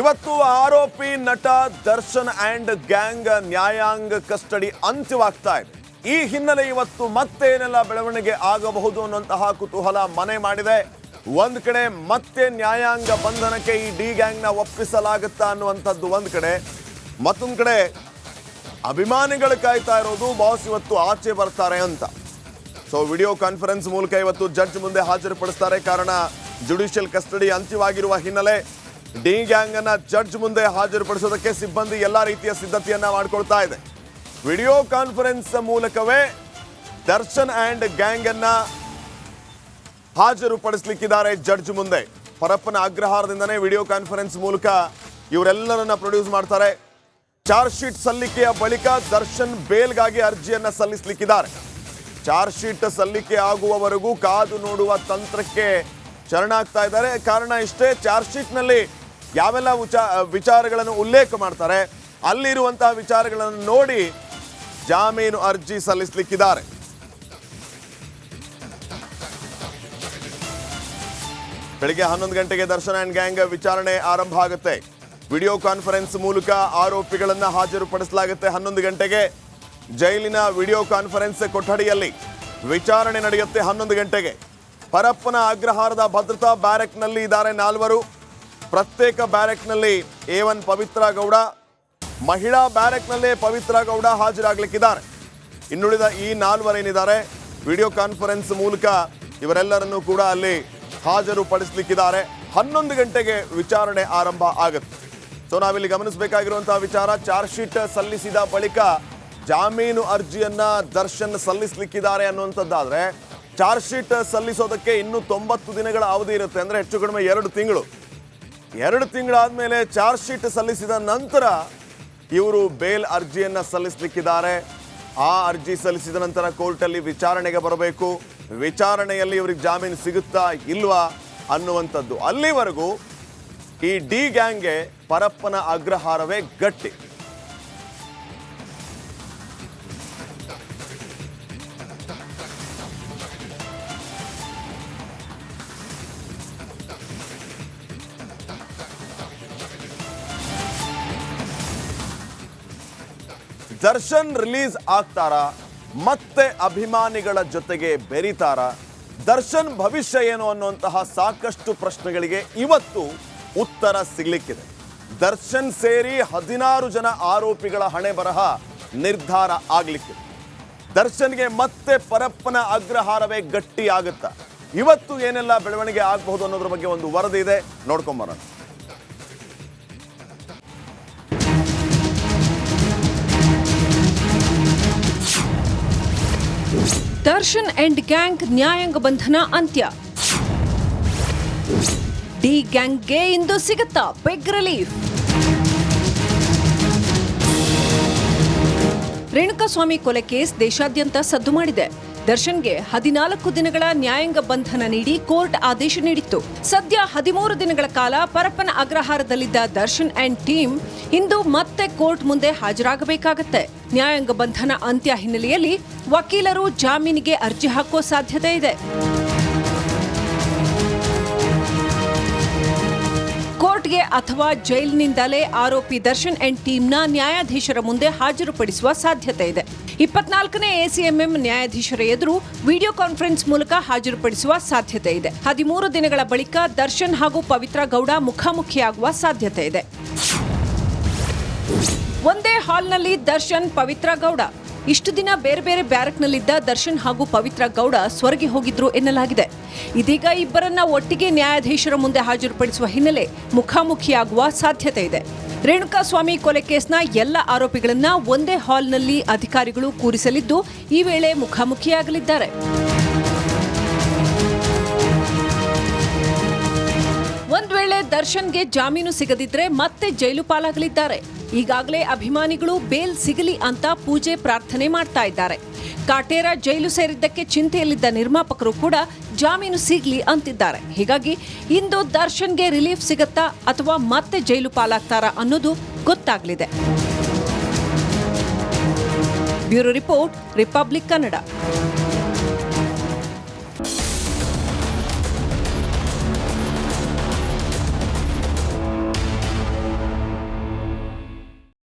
ಇವತ್ತು ಆರೋಪಿ ನಟ, ದರ್ಶನ್ ಅಂಡ್ ಗ್ಯಾಂಗ್ ನ್ಯಾಯಾಂಗ ಕಸ್ಟಡಿ ಅಂತ್ಯವಾಗ್ತಾ ಇದೆ. ಈ ಹಿನ್ನೆಲೆ ಇವತ್ತು ಮತ್ತೇನೆಲ್ಲ ಬೆಳವಣಿಗೆ ಆಗಬಹುದು ಅನ್ನುವಂತಹ ಕುತೂಹಲ ಮನೆ ಮಾಡಿದೆ. ಒಂದು ಕಡೆ ಮತ್ತೆ ನ್ಯಾಯಾಂಗ ಬಂಧನಕ್ಕೆ ಈ ಡಿ ಗ್ಯಾಂಗ್ನ ಒಪ್ಪಿಸಲಾಗುತ್ತಾ ಅನ್ನುವಂಥದ್ದು ಒಂದು ಕಡೆ. ಮತ್ತೊಂದು ಕಡೆ ಅಭಿಮಾನಿಗಳು ಕಾಯ್ತಾ ಇರೋದು, ಬಾಸ್ ಇವತ್ತು ಆಚೆ ಬರ್ತಾರೆ ಅಂತ. ಸೊ ವಿಡಿಯೋ ಕಾನ್ಫರೆನ್ಸ್ ಮೂಲಕ ಇವತ್ತು ಜಡ್ಜ್ ಮುಂದೆ ಹಾಜರುಪಡಿಸ್ತಾರೆ. ಕಾರಣ ಜುಡಿಷಿಯಲ್ ಕಸ್ಟಡಿ ಅಂತ್ಯವಾಗಿರುವ ಹಿನ್ನೆಲೆ ಡಿ ಗ್ಯಾಂಗ್ ಅನ್ನ ಜಡ್ಜ್ ಮುಂದೆ ಹಾಜರುಪಡಿಸೋದಕ್ಕೆ ಸಿಬ್ಬಂದಿ ಎಲ್ಲಾ ರೀತಿಯ ಸಿದ್ಧತೆಯನ್ನ ಮಾಡ್ಕೊಳ್ತಾ ಇದೆ. ವಿಡಿಯೋ ಕಾನ್ಫರೆನ್ಸ್ ಮೂಲಕವೇ ದರ್ಶನ್ ಆ್ಯಂಡ್ ಗ್ಯಾಂಗ್ ಅನ್ನ ಹಾಜರುಪಡಿಸಲಿಕ್ಕಿದ್ದಾರೆ ಜಡ್ಜ್ ಮುಂದೆ. ಪರಪ್ಪನ ಅಗ್ರಹಾರದಿಂದನೇ ವಿಡಿಯೋ ಕಾನ್ಫರೆನ್ಸ್ ಮೂಲಕ ಇವರೆಲ್ಲರನ್ನ ಪ್ರೊಡ್ಯೂಸ್ ಮಾಡ್ತಾರೆ. ಚಾರ್ಜ್ ಶೀಟ್ ಸಲ್ಲಿಕೆಯ ಬಳಿಕ ದರ್ಶನ್ ಬೇಲ್ಗಾಗಿ ಅರ್ಜಿಯನ್ನ ಸಲ್ಲಿಸಲಿಕ್ಕಿದ್ದಾರೆ. ಚಾರ್ಜ್ ಶೀಟ್ ಸಲ್ಲಿಕೆ ಆಗುವವರೆಗೂ ಕಾದು ನೋಡುವ ತಂತ್ರಕ್ಕೆ ಶರಣಾಗ್ತಾ ಇದ್ದಾರೆ. ಕಾರಣ ಇಷ್ಟೇ, ಚಾರ್ಜ್ ಶೀಟ್ನಲ್ಲಿ ಯಾವೆಲ್ಲ ವಿಚಾ ವಿಚಾರಗಳನ್ನು ಉಲ್ಲೇಖ ಮಾಡ್ತಾರೆ, ಅಲ್ಲಿರುವಂತಹ ವಿಚಾರಗಳನ್ನು ನೋಡಿ ಜಾಮೀನು ಅರ್ಜಿ ಸಲ್ಲಿಸಲಿಕ್ಕಿದ್ದಾರೆ. ಬೆಳಿಗ್ಗೆ ಹನ್ನೊಂದು ಗಂಟೆಗೆ ದರ್ಶನ ಅಂಡ್ ಗ್ಯಾಂಗ್ ವಿಚಾರಣೆ ಆರಂಭ ಆಗುತ್ತೆ. ವಿಡಿಯೋ ಕಾನ್ಫರೆನ್ಸ್ ಮೂಲಕ ಆರೋಪಿಗಳನ್ನು ಹಾಜರುಪಡಿಸಲಾಗುತ್ತೆ ಹನ್ನೊಂದು ಗಂಟೆಗೆ. ಜೈಲಿನ ವಿಡಿಯೋ ಕಾನ್ಫರೆನ್ಸ್ ಕೊಠಡಿಯಲ್ಲಿ ವಿಚಾರಣೆ ನಡೆಯುತ್ತೆ ಹನ್ನೊಂದು ಗಂಟೆಗೆ. ಪರಪ್ಪನ ಅಗ್ರಹಾರದ ಭದ್ರತಾ ಬ್ಯಾರೆಕ್ನಲ್ಲಿ ಇದ್ದಾರೆ ನಾಲ್ವರು. ಪ್ರತ್ಯೇಕ ಬ್ಯಾರೆಕ್ನಲ್ಲಿ ಎ ಒನ್ ಪವಿತ್ರ ಗೌಡ, ಮಹಿಳಾ ಬ್ಯಾರೆಕ್ನಲ್ಲೇ ಪವಿತ್ರ ಗೌಡ ಹಾಜರಾಗಲಿಕ್ಕಿದ್ದಾರೆ. ಇನ್ನುಳಿದ ಈ ನಾಲ್ವರೇನಿದ್ದಾರೆ ವಿಡಿಯೋ ಕಾನ್ಫರೆನ್ಸ್ ಮೂಲಕ ಇವರೆಲ್ಲರನ್ನೂ ಕೂಡ ಅಲ್ಲಿ ಹಾಜರು ಪಡಿಸ್ಲಿಕ್ಕಿದ್ದಾರೆ ಹನ್ನೊಂದು ಗಂಟೆಗೆ ವಿಚಾರಣೆ ಆರಂಭ ಆಗುತ್ತೆ. ಸೊ ನಾವಿಲ್ಲಿ ಗಮನಿಸಬೇಕಾಗಿರುವಂತಹ ವಿಚಾರ, ಚಾರ್ಜ್ ಶೀಟ್ ಸಲ್ಲಿಸಿದ ಬಳಿಕ ಜಾಮೀನು ಅರ್ಜಿಯನ್ನ ದರ್ಶನ್ ಸಲ್ಲಿಸಲಿಕ್ಕಿದ್ದಾರೆ ಅನ್ನುವಂಥದ್ದಾದ್ರೆ, ಚಾರ್ಜ್ ಶೀಟ್ ಸಲ್ಲಿಸೋದಕ್ಕೆ ಇನ್ನೂ ತೊಂಬತ್ತು ದಿನಗಳ ಅವಧಿ ಇರುತ್ತೆ. ಅಂದ್ರೆ ಹೆಚ್ಚು ಕಡಿಮೆ ಎರಡು ತಿಂಗಳು. ಎರಡು ತಿಂಗಳಾದ್ಮೇಲೆ ಚಾರ್ಜ್ ಶೀಟ್ ಸಲ್ಲಿಸಿದ ನಂತರ ಇವರು ಬೇಲ್ ಅರ್ಜಿಯನ್ನ ಸಲ್ಲಿಸಲಿಕ್ಕಿದ್ದಾರೆ. ಆ ಅರ್ಜಿ ಸಲ್ಲಿಸಿದ ನಂತರ ಕೋರ್ಟಲ್ಲಿ ವಿಚಾರಣೆಗೆ ಬರಬೇಕು. ವಿಚಾರಣೆಯಲ್ಲಿ ಇವ್ರಿಗೆ ಜಾಮೀನು ಸಿಗುತ್ತಾ ಇಲ್ವಾ ಅನ್ನುವಂಥದ್ದು. ಅಲ್ಲಿವರೆಗೂ ಈ ಡಿ ಗ್ಯಾಂಗ್ಗೆ ಪರಪ್ಪನ ಅಗ್ರಹಾರವೇ ಗಟ್ಟಿ. ದರ್ಶನ್ ರಿಲೀಸ್ ಆಗ್ತಾರಾ? ಮತ್ತೆ ಅಭಿಮಾನಿಗಳ ಜೊತೆಗೆ ಬೆರೀತಾರ? ದರ್ಶನ್ ಭವಿಷ್ಯ ಏನು ಅನ್ನುವಂತಹ ಸಾಕಷ್ಟು ಪ್ರಶ್ನೆಗಳಿಗೆ ಇವತ್ತು ಉತ್ತರ ಸಿಗ್ಲಿಕ್ಕಿದೆ. ದರ್ಶನ್ ಸೇರಿ ಹದಿನಾರು ಜನ ಆರೋಪಿಗಳ ಹಣೆ ಬರಹ ನಿರ್ಧಾರ ಆಗ್ಲಿಕ್ಕಿದೆ. ದರ್ಶನ್ಗೆ ಮತ್ತೆ ಪರಪ್ಪನ ಅಗ್ರಹಾರವೇ ಗಟ್ಟಿ ಆಗುತ್ತಾ ಇವತ್ತು ಏನೆಲ್ಲ ಬೆಳವಣಿಗೆ ಆಗಬಹುದು ಅನ್ನೋದ್ರ ಬಗ್ಗೆ ಒಂದು ವರದಿ ಇದೆ. ನೋಡ್ಕೊಂಬರೋಣ ದರ್ಶನ್ ಅಂಡ್ ಗ್ಯಾಂಗ್ ನ್ಯಾಯಾಂಗ ಬಂಧನ ಅಂತ್ಯ. ಡಿ ಗ್ಯಾಂಗ್ಗೆ ಇಂದು ಸಿಗುತ್ತಾ ಬಿಗ್ ರಿಲೀಫ್. ರೇಣುಕಾಸ್ವಾಮಿ ಕೊಲೆ ಕೇಸ್ ದೇಶಾದ್ಯಂತ ಸದ್ದು ಮಾಡಿದೆ. ದರ್ಶನ್ಗೆ ಹದಿನಾಲ್ಕು ದಿನಗಳ ನ್ಯಾಯಾಂಗ ಬಂಧನ ನೀಡಿ ಕೋರ್ಟ್ ಆದೇಶ ನೀಡಿತ್ತು. ಸದ್ಯ ಹದಿಮೂರು ದಿನಗಳ ಕಾಲ ಪರಪ್ಪನ ಅಗ್ರಹಾರದಲ್ಲಿದ್ದ ದರ್ಶನ್ ಅಂಡ್ ಟೀಮ್ ಇಂದು ಮತ್ತೆ ಕೋರ್ಟ್ ಮುಂದೆ ಹಾಜರಾಗಬೇಕಾಗತ್ತೆ. ನ್ಯಾಯಾಂಗ ಬಂಧನ ಅಂತ್ಯ ಹಿನ್ನೆಲೆಯಲ್ಲಿ ವಕೀಲರು ಜಾಮೀನಿಗೆ ಅರ್ಜಿ ಹಾಕೋ ಸಾಧ್ಯತೆ ಇದೆ. ಕೋರ್ಟ್ಗೆ ಅಥವಾ ಜೈಲಿನಿಂದಲೇ ಆರೋಪಿ ದರ್ಶನ್ ಅಂಡ್ ಟೀಮ್ನ ನ್ಯಾಯಾಧೀಶರ ಮುಂದೆ ಹಾಜರುಪಡಿಸುವ ಸಾಧ್ಯತೆ ಇದೆ. ಇಪ್ಪತ್ನಾಲ್ಕನೇ ಎಸಿಎಂಎಂ ನ್ಯಾಯಾಧೀಶರ ಎದುರು ವಿಡಿಯೋ ಕಾನ್ಫರೆನ್ಸ್ ಮೂಲಕ ಹಾಜರುಪಡಿಸುವ ಸಾಧ್ಯತೆ ಇದೆ. ಹದಿಮೂರು ದಿನಗಳ ಬಳಿಕ ದರ್ಶನ್ ಹಾಗೂ ಪವಿತ್ರ ಗೌಡ ಮುಖಾಮುಖಿಯಾಗುವ ಸಾಧ್ಯತೆ ಇದೆ. ಒಂದೇ ಹಾಲ್ನಲ್ಲಿ ದರ್ಶನ್, ಪವಿತ್ರ ಗೌಡ ಇಷ್ಟು ದಿನ ಬೇರೆ ಬೇರೆ ಬ್ಯಾರಕ್ನಲ್ಲಿದ್ದ ದರ್ಶನ್ ಹಾಗೂ ಪವಿತ್ರ ಗೌಡ ಸ್ವರ್ಗಿ ಹೋಗಿದ್ರು ಎನ್ನಲಾಗಿದೆ. ಇದೀಗ ಇಬ್ಬರನ್ನ ಒಟ್ಟಿಗೆ ನ್ಯಾಯಾಧೀಶರ ಮುಂದೆ ಹಾಜರುಪಡಿಸುವ ಹಿನ್ನೆಲೆ ಮುಖಾಮುಖಿಯಾಗುವ ಸಾಧ್ಯತೆ ಇದೆ. ರೇಣುಕಾಸ್ವಾಮಿ ಕೊಲೆ ಕೇಸ್ನ ಎಲ್ಲ ಆರೋಪಿಗಳನ್ನ ಒಂದೇ ಹಾಲ್ನಲ್ಲಿ ಅಧಿಕಾರಿಗಳು ಕೂರಿಸಲಿದ್ದು ಈ ವೇಳೆ ಮುಖಾಮುಖಿಯಾಗಲಿದ್ದಾರೆ. ದರ್ಶನ್ಗೆ ಜಾಮೀನು ಸಿಗದಿದ್ರೆ ಮತ್ತೆ ಜೈಲು ಪಾಲಾಗಲಿದ್ದಾರೆ. ಈಗಾಗಲೇ ಅಭಿಮಾನಿಗಳು ಬೇಲ್ ಸಿಗಲಿ ಅಂತ ಪೂಜೆ ಪ್ರಾರ್ಥನೆ ಮಾಡ್ತಾ ಇದ್ದಾರೆ. ಕಾಟೇರ ಜೈಲು ಸೇರಿದ್ದಕ್ಕೆ ಚಿಂತೆಯಲ್ಲಿದ್ದ ನಿರ್ಮಾಪಕರು ಕೂಡ ಜಾಮೀನು ಸಿಗ್ಲಿ ಅಂತಿದ್ದಾರೆ. ಹೀಗಾಗಿ ಇಂದು ದರ್ಶನ್ಗೆ ರಿಲೀಫ್ ಸಿಗತ್ತಾ ಅಥವಾ ಮತ್ತೆ ಜೈಲು ಪಾಲಾಗ್ತಾರಾ ಅನ್ನೋದು ಗೊತ್ತಾಗಲಿದೆ. Bureau report, republic Kannada.